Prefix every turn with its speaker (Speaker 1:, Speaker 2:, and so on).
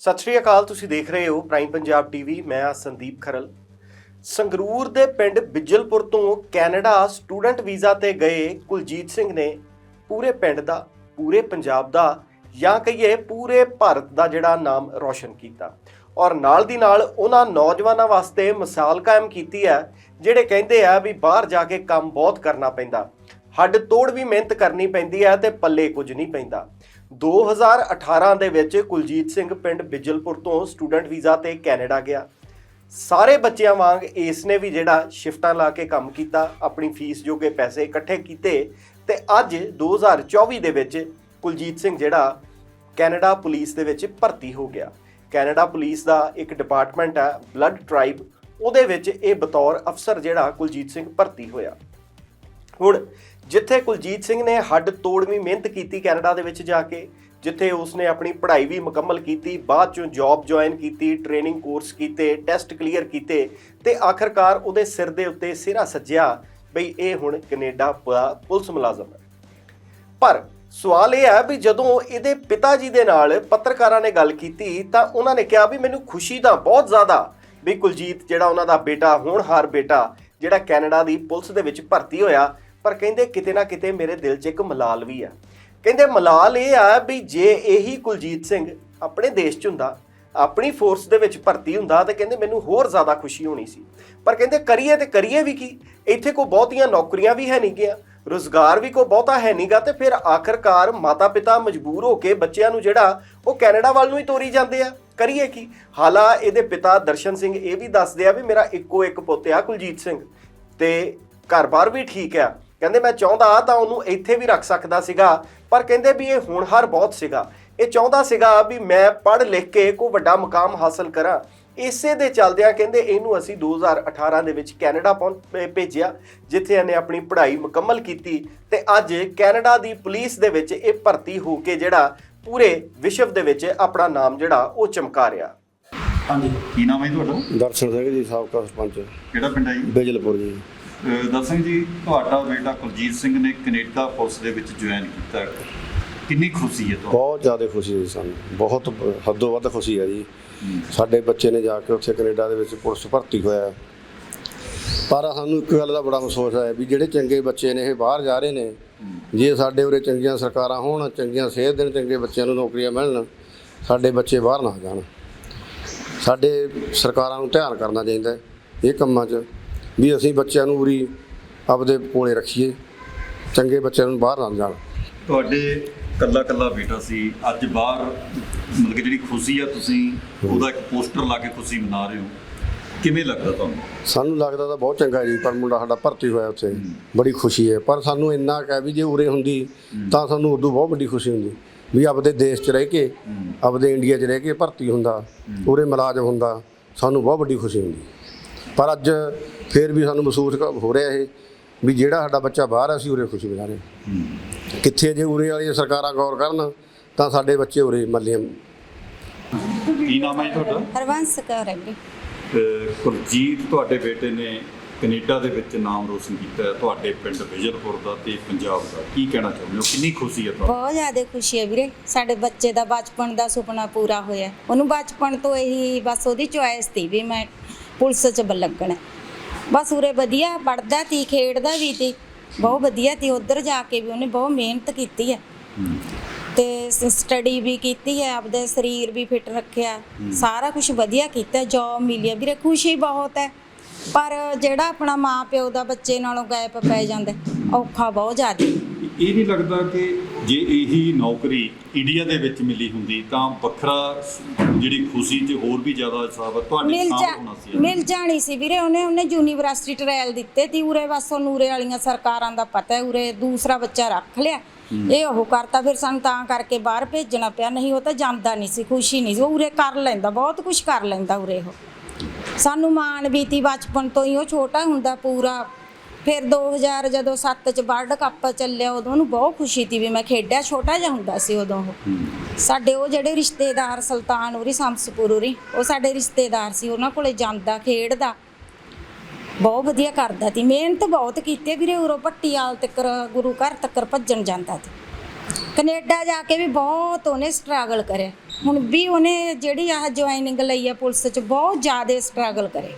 Speaker 1: ਸਤਿ ਸ਼੍ਰੀ ਅਕਾਲ, ਤੁਸੀਂ ਦੇਖ ਰਹੇ ਹੋ ਪ੍ਰਾਈਮ ਪੰਜਾਬ ਟੀਵੀ ਮੈਂ ਆ ਸੰਦੀਪ ਖਰਲ। ਸੰਗਰੂਰ ਦੇ ਪਿੰਡ ਬਿਜਲਪੁਰ ਤੋਂ ਕੈਨੇਡਾ ਸਟੂਡੈਂਟ ਵੀਜ਼ਾ ਤੇ ਗਏ ਕੁਲਜੀਤ ਸਿੰਘ ਨੇ ਪੂਰੇ ਪਿੰਡ ਦਾ, ਪੂਰੇ ਪੰਜਾਬ ਦਾ, ਜਾਂ ਕਹੀਏ ਪੂਰੇ ਭਾਰਤ ਦਾ ਜਿਹੜਾ ਨਾਮ ਰੌਸ਼ਨ ਕੀਤਾ। ਔਰ ਨਾਲ ਦੀ ਨਾਲ ਉਹਨਾਂ ਨੌਜਵਾਨਾਂ ਵਾਸਤੇ ਮਿਸਾਲ ਕਾਇਮ ਕੀਤੀ ਹੈ, ਜਿਹੜੇ ਕਹਿੰਦੇ ਆ ਵੀ ਬਾਹਰ ਜਾ ਕੇ ਕੰਮ ਬਹੁਤ ਕਰਨਾ ਪੈਂਦਾ। ਹੱਡ ਤੋੜ ਵੀ ਮਿਹਨਤ ਕਰਨੀ ਪੈਂਦੀ ਹੈ ਤੇ ਪੱਲੇ ਕੁਝ ਨਹੀਂ ਪੈਂਦਾ। 2018 ਦੇ ਵਿੱਚ ਕੁਲਜੀਤ ਸਿੰਘ ਪਿੰਡ ਬਿਜਲਪੁਰ ਤੋਂ ਸਟੂਡੈਂਟ ਵੀਜ਼ਾ ਤੇ ਕੈਨੇਡਾ ਗਿਆ। ਸਾਰੇ ਬੱਚਿਆਂ ਵਾਂਗ ਇਸ ਨੇ ਵੀ ਜਿਹੜਾ ਸ਼ਿਫਟਾਂ ਲਾ ਕੇ ਕੰਮ ਕੀਤਾ, ਆਪਣੀ ਫੀਸ ਜੋਗੇ ਪੈਸੇ ਇਕੱਠੇ ਕੀਤੇ ਤੇ ਅੱਜ 2024 ਦੇ ਵਿੱਚ ਕੁਲਜੀਤ ਸਿੰਘ ਜਿਹੜਾ ਕੈਨੇਡਾ ਪੁਲਿਸ ਦੇ ਵਿੱਚ ਭਰਤੀ ਹੋ ਗਿਆ। ਕੈਨੇਡਾ ਪੁਲਿਸ ਦਾ ਇੱਕ ਡਿਪਾਰਟਮੈਂਟ ਹੈ, ਬਲੱਡ ਟ੍ਰਾਈਬ, ਉਹਦੇ ਵਿੱਚ ਇਹ ਬਤੌਰ ਅਫਸਰ ਜਿਹੜਾ ਕੁਲਜੀਤ ਸਿੰਘ ਭਰਤੀ ਹੋਇਆ। ਹੁਣ ਜਿੱਥੇ ਕੁਲਜੀਤ ਸਿੰਘ ਨੇ ਹੱਡ ਤੋੜਵੀਂ ਮਿਹਨਤ ਕੀਤੀ ਕੈਨੇਡਾ ਦੇ ਵਿੱਚ ਜਾ ਕੇ, ਜਿੱਥੇ ਉਸਨੇ ਆਪਣੀ ਪੜ੍ਹਾਈ ਵੀ ਮੁਕੰਮਲ ਕੀਤੀ, ਬਾਅਦ ਚੋਂ ਜੌਬ ਜੁਆਇਨ ਕੀਤੀ ਟ੍ਰੇਨਿੰਗ ਕੋਰਸ ਕੀਤੇ ਟੈਸਟ ਕਲੀਅਰ ਕੀਤੇ ਤੇ ਆਖਰਕਾਰ ਉਹਦੇ ਸਿਰ ਦੇ ਉੱਤੇ ਸਿਰਾ ਸੱਜਿਆ ਬਈ ਇਹ ਹੁਣ ਕੈਨੇਡਾ ਪੁਲਿਸ ਮੁਲਾਜ਼ਮ ਹੈ। ਪਰ ਸਵਾਲ ਇਹ ਹੈ ਵੀ ਜਦੋਂ ਇਹਦੇ ਪਿਤਾ ਜੀ ਦੇ ਨਾਲ ਪੱਤਰਕਾਰਾਂ ਨੇ ਗੱਲ ਕੀਤੀ ਤਾਂ ਉਹਨਾਂ ਨੇ ਕਿਹਾ ਵੀ ਮੈਨੂੰ ਖੁਸ਼ੀ ਤਾਂ ਬਹੁਤ ਜ਼ਿਆਦਾ ਵੀ ਕੁਲਜੀਤ ਜਿਹੜਾ ਉਹਨਾਂ ਦਾ ਬੇਟਾ, ਹੋਣਹਾਰ ਬੇਟਾ ਜਿਹੜਾ ਕੈਨੇਡਾ ਦੀ ਪੁਲਿਸ ਦੇ ਵਿੱਚ ਭਰਤੀ ਹੋਇਆ ਪਰ ਕਹਿੰਦੇ ਕਿਤੇ ਨਾ ਕਿਤੇ ਮੇਰੇ ਦਿਲ 'ਚ ਇੱਕ ਮਲਾਲ ਵੀ ਆ। ਕਹਿੰਦੇ ਮਲਾਲ ਇਹ ਆ ਵੀ ਜੇ ਇਹੀ ਕੁਲਜੀਤ ਸਿੰਘ ਆਪਣੇ ਦੇਸ਼ 'ਚ ਹੁੰਦਾ, ਆਪਣੀ ਫੋਰਸ ਦੇ ਵਿੱਚ ਭਰਤੀ ਹੁੰਦਾ ਤੇ ਕਹਿੰਦੇ ਮੈਨੂੰ ਹੋਰ ਜ਼ਿਆਦਾ ਖੁਸ਼ੀ ਹੋਣੀ ਸੀ। ਪਰ ਕਹਿੰਦੇ ਕਰੀਏ ਤੇ ਕਰੀਏ ਵੀ ਕੀ? ਇੱਥੇ ਕੋਈ ਬਹੁਤੀਆਂ ਨੌਕਰੀਆਂ ਵੀ ਹੈ ਨਹੀਂ ਗਿਆ, ਰੋਜ਼ਗਾਰ ਵੀ ਕੋਈ ਬਹੁਤਾ ਹੈ ਨਹੀਂਗਾ ਤੇ ਫਿਰ ਆਖਰਕਾਰ ਮਾਤਾ ਪਿਤਾ ਮਜਬੂਰ ਹੋ ਕੇ ਬੱਚਿਆਂ ਨੂੰ ਜਿਹੜਾ ਉਹ ਕੈਨੇਡਾ ਵੱਲ ਨੂੰ ਹੀ ਤੋਰੀ ਜਾਂਦੇ ਆ। ਕਰੀਏ ਕੀ? ਹਾਲਾ ਇਹਦੇ ਪਿਤਾ ਦਰਸ਼ਨ ਸਿੰਘ ਇਹ ਵੀ ਦੱਸਦੇ ਆ ਵੀ ਮੇਰਾ ਇੱਕੋ ਇੱਕ ਪੁੱਤ ਆ ਕੁਲਜੀਤ ਸਿੰਘ ਤੇ ਘਰ-ਬਾਰ ਵੀ ਠੀਕ ਆ। ਕਹਿੰਦੇ ਮੈਂ ਚਾਹੁੰਦਾ ਤਾਂ ਉਹਨੂੰ ਇੱਥੇ ਵੀ ਰੱਖ ਸਕਦਾ ਸੀਗਾ ਪਰ ਕਹਿੰਦੇ ਵੀ ਇਹ ਹੋਣਹਾਰ ਬਹੁਤ ਸੀਗਾ। ਇਹ ਚਾਹੁੰਦਾ ਸੀਗਾ ਵੀ ਮੈਂ ਪੜ੍ਹ ਲਿਖ ਕੇ ਕੋਈ ਵੱਡਾ ਮੁਕਾਮ ਹਾਸਲ ਕਰਾਂ। ਇਸੇ ਦੇ ਚੱਲਦਿਆਂ ਕਹਿੰਦੇ ਇਹਨੂੰ ਅਸੀਂ 2018 ਦੇ ਵਿੱਚ ਕੈਨੇਡਾ ਭੇਜਿਆ ਜਿੱਥੇ ਇਹਨੇ ਆਪਣੀ ਪੜ੍ਹਾਈ ਮੁਕੰਮਲ ਕੀਤੀ ਤੇ ਅੱਜ ਕੈਨੇਡਾ ਦੀ ਪੁਲਿਸ ਦੇ ਵਿੱਚ ਇਹ ਭਰਤੀ ਹੋ ਕੇ ਜਿਹੜਾ ਪੂਰੇ ਵਿਸ਼ਵ ਦੇ ਵਿੱਚ ਆਪਣਾ ਨਾਮ ਜਿਹੜਾ ਉਹ ਚਮਕਾ ਰਿਹਾ।
Speaker 2: ਹਾਂਜੀ। ਕੀ ਨਾਮ ਹੈ ਤੁਹਾਡਾ?
Speaker 3: ਦਰਸ਼ਨ ਸਿੰਘ ਜੀ ਸਾਬਕਾ ਸਰਪੰਚ।
Speaker 2: ਕਿਹੜਾ ਪਿੰਡ ਹੈ ਜੀ?
Speaker 3: ਬਿਜਲਪੁਰ ਜੀ।
Speaker 2: ਦਰਸ਼ਨ ਜੀ ਤੁਹਾਡਾ ਬੇਟਾ ਕੁਲਜੀਤ ਸਿੰਘ ਨੇ ਕੈਨੇਡਾ ਪੁਲਿਸ ਦੇ ਵਿੱਚ ਜੁਆਇਨ ਕੀਤਾ। ਕਿੰਨੀ ਖੁਸ਼ੀ ਹੈ ਤੁਹਾਨੂੰ
Speaker 3: ਬਹੁਤ ਜ਼ਿਆਦਾ ਖੁਸ਼ੀ ਹੈ ਜੀ ਸਾਨੂੰ। ਬਹੁਤ ਹੱਦੋਂ ਵੱਧ ਖੁਸ਼ੀ ਹੈ ਜੀ। ਸਾਡੇ ਬੱਚੇ ਨੇ ਜਾ ਕੇ ਉੱਥੇ ਕੈਨੇਡਾ ਦੇ ਵਿੱਚ ਪੁਲਿਸ ਭਰਤੀ ਹੋਇਆ। ਪਰ ਸਾਨੂੰ ਇੱਕ ਗੱਲ ਦਾ ਬੜਾ ਅਫਸੋਸ ਹੈ ਵੀ ਜਿਹੜੇ ਚੰਗੇ ਬੱਚੇ ਨੇ ਇਹ ਬਾਹਰ ਜਾ ਰਹੇ ਨੇ ਜੇ ਸਾਡੇ ਉਰੇ ਚੰਗੀਆਂ ਸਰਕਾਰਾਂ ਹੋਣ ਚੰਗੀਆਂ ਸਿਹਤ ਦੇਣ ਚੰਗੇ ਬੱਚਿਆਂ ਨੂੰ ਨੌਕਰੀਆਂ ਮਿਲਣ ਸਾਡੇ ਬੱਚੇ ਬਾਹਰ ਨਾ ਜਾਣ। ਸਾਡੇ ਸਰਕਾਰਾਂ ਨੂੰ ਧਿਆਨ ਕਰਨਾ ਚਾਹੀਦਾ ਇਹ ਕੰਮਾਂ 'ਚ। ਵੀ ਅਸੀਂ ਬੱਚਿਆਂ ਨੂੰ ਉਰੀ ਆਪਦੇ ਕੋਲੇ ਰੱਖੀਏ ਚੰਗੇ ਬੱਚਿਆਂ ਨੂੰ ਬਾਹਰ ਨਾ ਜਾਣ।
Speaker 2: ਤੁਹਾਡੇ ਕੱਲਾ ਕੱਲਾ ਬੇਟਾ ਸੀ ਅੱਜ ਬਾਹਰ ਮਤਲਬ ਕਿ ਜਿਹੜੀ ਖੁਸ਼ੀ ਆ ਤੁਸੀਂ ਉਹਦਾ ਇੱਕ ਪੋਸਟਰ ਲਾ ਕੇ ਖੁਸ਼ੀ ਮਨਾ ਰਹੇ ਹੋ। ਕਿਵੇਂ ਲੱਗਦਾ ਤੁਹਾਨੂੰ?
Speaker 3: ਸਾਨੂੰ ਲੱਗਦਾ ਤਾਂ ਬਹੁਤ ਚੰਗਾ ਜੀ ਪਰ ਮੁੰਡਾ ਸਾਡਾ ਭਰਤੀ ਹੋਇਆ ਉੱਥੇ। ਬੜੀ ਖੁਸ਼ੀ ਹੈ। ਪਰ ਸਾਨੂੰ ਇੰਨਾ ਕਹਿ ਵੀ ਜੇ ਉਰੇ ਹੁੰਦੀ ਤਾਂ ਸਾਨੂੰ ਉਦੋਂ ਬਹੁਤ ਵੱਡੀ ਖੁਸ਼ੀ ਹੁੰਦੀ। ਵੀ ਆਪਦੇ ਦੇਸ਼ 'ਚ ਰਹਿ ਕੇ ਆਪਦੇ ਇੰਡੀਆ 'ਚ ਰਹਿ ਕੇ ਭਰਤੀ ਹੁੰਦਾ ਉਰੇ ਮੁਲਾਜ਼ਮ ਹੁੰਦਾ ਸਾਨੂੰ ਬਹੁਤ ਵੱਡੀ ਖੁਸ਼ੀ ਹੁੰਦੀ। ਪਰ ਅੱਜ ਫੇਰ ਵੀ ਸਾਨੂੰ ਮਹਿਸੂਸ ਹੋ ਰਿਹਾ ਇਹ ਵੀ ਜਿਹੜਾ ਸਾਡਾ ਬੱਚਾ ਬਾਹਰ ਆ, ਅਸੀਂ ਉਰੇ ਖੁਸ਼ੀ ਮਨਾ ਰਹੇ। ਕਿੱਥੇ ਜੇ ਉਰੇ ਵਾਲੀਆਂ ਸਰਕਾਰਾਂ ਗੌਰ ਕਰਨ ਤਾਂ ਸਾਡੇ ਬੱਚੇ ਉਰੇ ਮੱਲੀਆਂ।
Speaker 2: ਕੀ ਨਾਮ ਹੈ ਤੁਹਾਡਾ?
Speaker 4: ਹਰਵੰਸ ਕੌਰ ਹੈ
Speaker 2: ਕੁਲਜੀਤ ਤੁਹਾਡੇ ਬੇਟੇ ਨੇ ਕੈਨੇਡਾ ਦੇ ਵਿੱਚ ਨਾਮ ਰੋਸ਼ਨ ਕੀਤਾ ਹੈ ਤੁਹਾਡੇ ਪਿੰਡ ਵਿਜਲਪੁਰ ਦਾ ਤੇ ਪੰਜਾਬ ਦਾ। ਕੀ ਕਹਿਣਾ ਚਾਹੁੰਦੇ ਹੋ? ਕਿੰਨੀ ਖੁਸ਼ੀ ਹੈ ਤੁਹਾਨੂੰ?
Speaker 4: ਬਹੁਤ ਜ਼ਿਆਦਾ ਖੁਸ਼ੀ ਹੈ ਵੀਰੇ। ਸਾਡੇ ਬੱਚੇ ਦਾ ਬਚਪਨ ਦਾ ਸੁਪਨਾ ਪੂਰਾ ਹੋਇਆ। ਉਹਨੂੰ ਬਚਪਨ ਤੋਂ ਇਹੀ ਬਸ ਉਹਦੀ ਚੁਆਇਸ ਸੀ ਵੀ ਮੈਂ ਪੁਲਿਸ 'ਚ ਲੱਗਣਾ ਬਸ ਉਰੇ ਵਧੀਆ ਪੜਦਾ ਤੀ ਖੇਡਦਾ ਵੀ ਤੀ। ਬਹੁਤ ਵਧੀਆ ਤੀ ਉਧਰ ਜਾ ਕੇ ਵੀ ਉਹਨੇ ਬਹੁਤ ਮਿਹਨਤ ਕੀਤੀ ਹੈ ਤੇ ਸਟੱਡੀ ਵੀ ਕੀਤੀ ਹੈ ਆਪਦੇ ਸਰੀਰ ਵੀ ਫਿੱਟ ਰੱਖਿਆ। ਸਾਰਾ ਕੁਝ ਵਧੀਆ ਕੀਤਾ ਜੌਬ ਮਿਲੀ ਹੈ ਵੀਰੇ ਖੁਸ਼ੀ ਬਹੁਤ ਹੈ ਪਰ ਜਿਹੜਾ ਆਪਣਾ ਮਾਂ ਪਿਓ ਦਾ ਬੱਚੇ ਨਾਲੋਂ ਗੈਪ ਪੈ ਜਾਂਦਾ ਔਖਾ ਬਹੁਤ ਜ਼ਿਆਦਾ।
Speaker 2: ਇਹ ਨਹੀਂ ਲੱਗਦਾ ਕਿ ਜੇ ਇਹੀ ਨੌਕਰੀ ਇੰਡੀਆ ਦੇ ਵਿੱਚ ਮਿਲੀ ਹੁੰਦੀ ਤਾਂ ਵੱਖਰਾ ਜਿਹੜੀ ਖੁਸ਼ੀ ਤੇ ਹੋਰ ਵੀ ਜ਼ਿਆਦਾ ਹਿਸਾਬ ਤੁਹਾਡੇ ਸਾਹਮਣੇ ਸੀ।
Speaker 4: ਮਿਲ ਜਾਣੀ ਸੀ ਵੀਰੇ ਉਹਨੇ ਉਹਨੇ ਯੂਨੀਵਰਸਿਟੀ ਟ੍ਰਾਇਲ ਦਿੱਤੇ ਤੀ ਉਰੇ ਉਹਨੂੰ ਉਰੇ ਵਾਲੀਆਂ ਸਰਕਾਰਾਂ ਦਾ ਪਤਾ ਹੈ ਉਰੇ ਦੂਸਰਾ ਬੱਚਾ ਰੱਖ ਲਿਆ। ਇਹ ਉਹ ਕਰਤਾ ਫਿਰ ਸਾਨੂੰ ਤਾਂ ਕਰਕੇ ਬਾਹਰ ਭੇਜਣਾ ਪਿਆ ਨਹੀਂ ਉਹ ਤਾਂ ਜਾਂਦਾ ਨਹੀਂ ਸੀ ਖੁਸ਼ੀ ਨਹੀਂ ਸੀ ਉਹ ਉਰੇ ਕਰ ਲੈਂਦਾ ਬਹੁਤ ਕੁਝ ਕਰ ਲੈਂਦਾ ਉਰੇ ਉਹ। ਸਾਨੂੰ ਮਾਣ ਵੀ ਤੀ ਬਚਪਨ ਤੋਂ ਹੀ ਉਹ ਛੋਟਾ ਹੁੰਦਾ ਪੂਰਾ ਫਿਰ 2000 ਜਦੋਂ 7 ਚ ਵਰਲਡ ਕੱਪ ਚੱਲਿਆ ਉਦੋਂ ਉਹਨੂੰ ਬਹੁਤ ਖੁਸ਼ੀ ਤੀ ਵੀ ਮੈਂ ਖੇਡਿਆ ਛੋਟਾ ਜਿਹਾ ਹੁੰਦਾ ਸੀ ਉਦੋਂ ਉਹ। ਸਾਡੇ ਉਹ ਜਿਹੜੇ ਰਿਸ਼ਤੇਦਾਰ ਸੁਲਤਾਨ ਉਰੀ ਸੰਸਪੁਰ ਉਰੀ ਉਹ ਸਾਡੇ ਰਿਸ਼ਤੇਦਾਰ ਸੀ ਉਹਨਾਂ ਕੋਲੇ ਜਾਂਦਾ ਖੇਡਦਾ। ਬਹੁਤ ਵਧੀਆ ਕਰਦਾ ਤੀ ਮਿਹਨਤ ਬਹੁਤ ਕੀਤੀ ਵੀਰੇ ਉਰੋਂ ਪੱਟੀਆਲ ਤੱਕ ਗੁਰੂ ਘਰ ਤੱਕ ਭੱਜਣ ਜਾਂਦਾ ਤੀ। ਕੈਨੇਡਾ ਜਾ ਕੇ ਵੀ ਬਹੁਤ ਉਹਨੇ ਸਟਰਗਲ ਕਰਿਆ। ਹੁਣ ਵੀ ਉਹਨੇ ਜਿਹੜੀ ਆਹ ਜੁਆਇਨਿੰਗ ਲਈ ਆ ਪੁਲਿਸ 'ਚ ਬਹੁਤ ਜ਼ਿਆਦਾ ਸਟਰਗਲ ਕਰੇ।